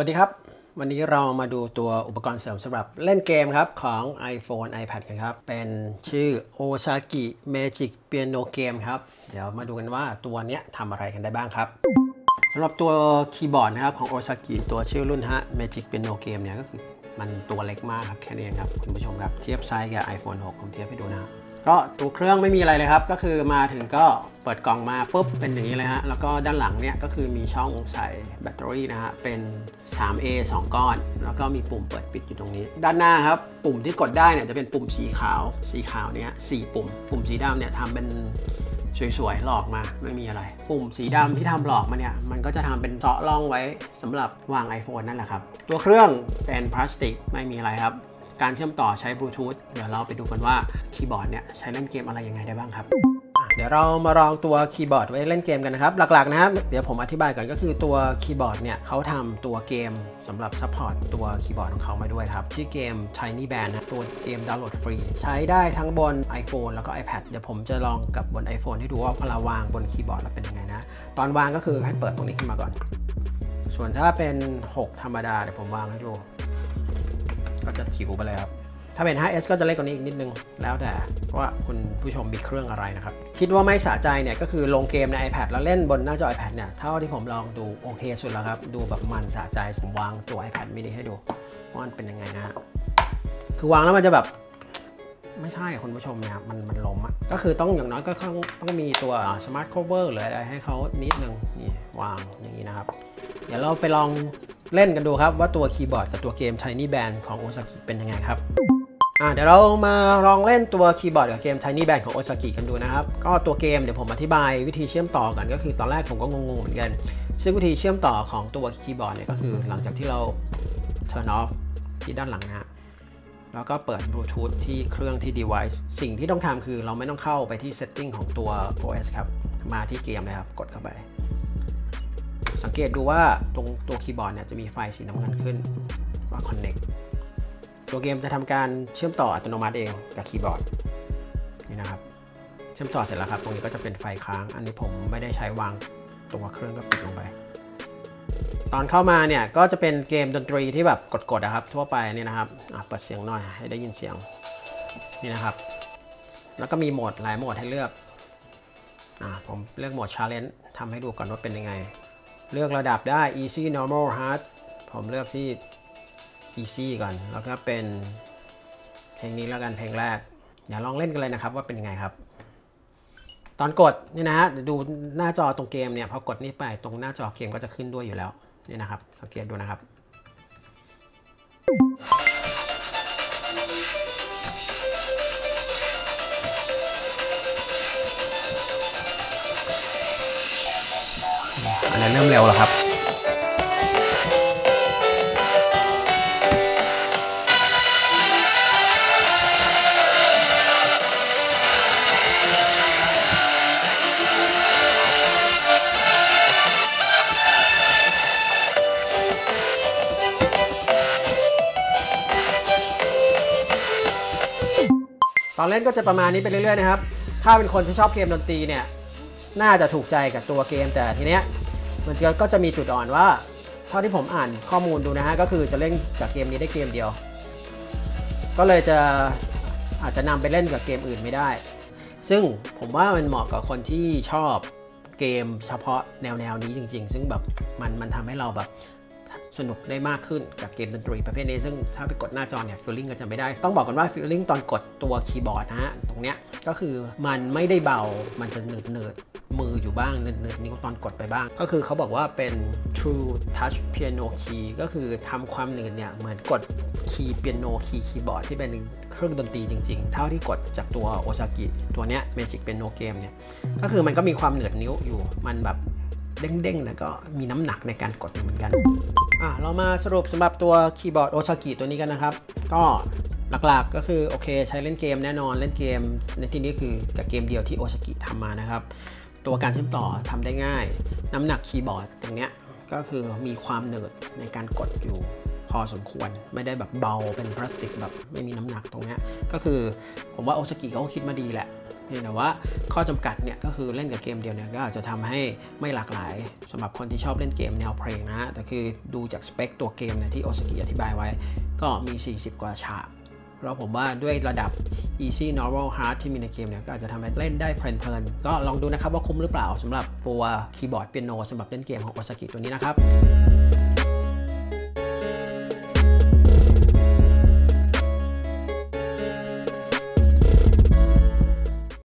วัสดีครับ วันนี้เรามาดูตัวอุปกรณ์เสริมสำหรับเล่นเกมครับ ของ iPhone iPad กันครับ เป็นชื่อ Osaki Magic Piano Game ครับ เดี๋ยวมาดูกันว่าตัวนี้ทำอะไรกันได้บ้างครับสำหรับตัวคีย์บอร์ดนะครับของ Osaki ตัวชื่อรุ่นฮะ Magic Piano Game เนี่ยก็คือมันตัวเล็กมากครับ แค่นี้เองครับ คุณผู้ชมครับ เทียบไซส์กับ iPhone 6 ผมเทียบให้ดูนะครับก็ตัวเครื่องไม่มีอะไรเลยครับ ก็คือมาถึงก็เปิดกล่องมาปุ๊บเป็นอย่างนี้เลยฮะ แล้วก็ด้านหลังเนี่ยก็คือมีช่องใส่แบตเตอรี่นะฮะ เป็น 3A 2 ก้อน แล้วก็มีปุ่มเปิดปิดอยู่ตรงนี้ ด้านหน้าครับ ปุ่มที่กดได้เนี่ยจะเป็นปุ่มสีขาว สีขาวเนี่ยสี่ปุ่ม ปุ่มสีดำเนี่ยทำเป็นสวยๆ หลอกมาไม่มีอะไร ปุ่มสีดำที่ทำหลอกมาเนี่ย มันก็จะทำเป็นเจาะร่องไว้สำหรับวาง iPhone นั่นแหละครับ ตัวเครื่องเป็นพลาสติกไม่มีอะไรครับ การเชื่อมต่อใช้บลูทูธเดี๋ยวเราไปดูกันว่าคีย์บอร์ดเนี่ยใช้เล่นเกมอะไรยังไงได้บ้างครับ เดี๋ยวเรามาลองตัวคีย์บอร์ดไว้เล่นเกมกันนะครับ หลักๆนะครับ เดี๋ยวผมอธิบายก่อนก็คือตัวคีย์บอร์ดเนี่ยเขาทำตัวเกมสำหรับซัพพอร์ตตัวคีย์บอร์ดของเขามาด้วยครับ ชื่อเกม Tiny Band นะตัวเกมดาวน์โหลดฟรี ใช้ได้ทั้งบน iPhone แล้วก็ iPad เดี๋ยวผมจะลองกับบน iPhone ให้ดูว่าเวลาวางบนคีย์บอร์ดแล้วเป็นยังไงนะ ตอนวางก็คือให้เปิดตรงนี้ขึ้นมาก่อน ส่วนถ้าเป็น 6 ธรรมดาเดี๋ยวผมวางให้ดู ก็จะจิ๋วไปเลยครับ ถ้าเป็น 5S ก็จะเล็กกว่านี้อีกนิดนึง แล้วแต่ว่าคุณผู้ชมมีเครื่องอะไรนะครับ คิดว่าไม่สะใจเนี่ยก็คือลงเกมใน iPad แล้วเล่นบนหน้าจอ iPad เนี่ย เท่าที่ผมลองดูโอเคสุดแล้วครับ ดูแบบมันสะใจ ผมวางตัว iPad mini ให้ดูว่ามันเป็นยังไงนะฮะ คือวางแล้วมันจะแบบไม่ใช่คุณผู้ชมเนี่ยมันมันล้มอะก็คือต้องอย่างน้อยก็ต้องต้องมีตัว smart cover หรืออะไรให้เขานิดนึงนี่วางอย่างนี้นะครับ เดี๋ยวเราไปลองเล่นกันดูครับว่าตัวคีย์บอร์ดกับตัวเกม Tiny Band ของ Osaki เป็นยังไงครับ อ่าเดี๋ยวเรามาลองเล่นตัวคีย์บอร์ดกับเกม Tiny Band ของ Osaki กันดูนะครับ ก็ตัวเกมเดี๋ยวผมอธิบายวิธีเชื่อมต่อกันก็คือตอนแรกผมก็งงๆเหมือนกัน ซึ่งวิธีเชื่อมต่อของตัวคีย์บอร์ดเนี่ยก็คือหลังจากที่เรา turn off ที่ด้านหลังนะฮะแล้วก็เปิดบลูทูธที่เครื่องที่ device สิ่งที่ต้องทำคือเราไม่ต้องเข้าไปที่ setting ของตัว OS ครับ มาที่เกมเลยครับ กดเข้าไป สังเกตดูว่าตรงตัวคีย์บอร์ดเนี่ยจะมีไฟสีน้ำเงินขึ้นว่า connect ตัวเกมจะทำการเชื่อมต่ออัตโนมัติเองกับคีย์บอร์ดนี่นะครับ เชื่อมต่อเสร็จแล้วครับ ตรงนี้ก็จะเป็นไฟค้าง อันนี้ผมไม่ได้ใช้วางตัวเครื่องก็ปิดลงไป ตอนเข้ามาเนี่ยก็จะเป็นเกมดนตรีที่แบบกดๆนะครับ ทั่วไปนี่นะครับเปิดเสียงหน่อยให้ได้ยินเสียงนี่นะครับ แล้วก็มีโหมดหลายโหมดให้เลือกอผมเลือกโหมด challenge ทำให้ดูก่อนว่าเป็นยังไง เลือกระดับได้ easy normal hard ผมเลือกที่ easy ก่อน แล้วก็เป็นเพลงนี้แล้วกันเพลงแรก เดี๋ยวลองเล่นกันเลยนะครับว่าเป็นยังไงครับ ตอนกดนี่นะฮะดูหน้าจอตรงเกมเนี่ยพอกดนี่ไปตรงหน้าจอเกมก็จะขึ้นด้วยอยู่แล้วนี่นะครับ สังเกตดูนะครับ อันนั้นเริ่มเร็วแล้วครับ ตอนเล่นก็จะประมาณนี้ไปเรื่อยๆนะครับ ถ้าเป็นคนที่ชอบเกมดนตรีเนี่ย น่าจะถูกใจกับตัวเกม แต่ทีเนี้ยมันก็จะมีจุดอ่อนว่า เท่าที่ผมอ่านข้อมูลดูนะฮะ ก็คือจะเล่นกับเกมนี้ได้เกมเดียว ก็เลยจะอาจจะนำไปเล่นกับเกมอื่นไม่ได้ ซึ่งผมว่ามันเหมาะกับคนที่ชอบเกมเฉพาะแนวแนวนี้จริง ๆ ซึ่งแบบมันมันทำให้เราแบบ สนุกได้มากขึ้นกับเกมดนตรีประเภทนี้ซึ่งถ้าไปกดหน้าจอเนี่ยฟีลลิ่งก็จะไม่ได้ ต้องบอกกันว่าฟีลลิ่งตอนกดตัวคีย์บอร์ดนะฮะตรงเนี้ยก็คือมันไม่ได้เบามันจะหนืดเนืดมืออยู่บ้างเนืดเนืดนิ้วตอนกดไปบ้าง ก็คือเขาบอกว่าเป็น True Touch Piano Key ก็คือทำความหนืดเนี่ยเหมือนกดคีย์เปียโนคีย์คีย์บอร์ดที่เป็นเครื่องดนตรีจริงๆ เท่าที่กดจากตัวโอซากิตัวเนี้ย Magic Piano Game เนี่ย ก็คือมันก็มีความเหนืดนิ้วอยู่ มันแบบเด้งๆ แล้วก็มีน้ำหนักในการกดเหมือนกัน อะเรามาสรุปสำหรับตัวคีย์บอร์ดโอชากิตัวนี้กันนะครับ ก็หลักๆก็คือโอเคใช้เล่นเกมแน่นอนเล่นเกม ในที่นี้คือกับเกมเดียวที่โอชากิทำมานะครับ ตัวการเชื่อมต่อทำได้ง่าย น้ำหนักคีย์บอร์ดตรงเนี้ยก็คือมีความเหนืดในการกดอยู่ ออสมควร ไม่ได้แบบเบาเป็นพลาสติกแบบไม่มีน้ำหนักตรงนี้ก็คือผมว่าโอซากิเขาคิดมาดีแหละแต่ว่าข้อจำกัดเนี่ยก็คือเล่นกับเกมเดียวเนี่ยก็อาจจะทำให้ไม่หลากหลายสำหรับคนที่ชอบเล่นเกมแนวเพลงนะ แต่คือดูจากสเปคตัวเกมเนี่ยที่โอซากิอธิบายไว้ ก็มี 40 กว่าฉากแล้วผมว่าด้วยระดับ easy normal hard ที่มีในเกมเนี่ยก็อาจจะทำให้เล่นได้เพลินๆก็ลองดูนะครับว่าคุ้มหรือเปล่าสำหรับตัวคีย์บอร์ดเปียโนสำหรับเล่นเกมของโอซากิตัวนี้นะครับ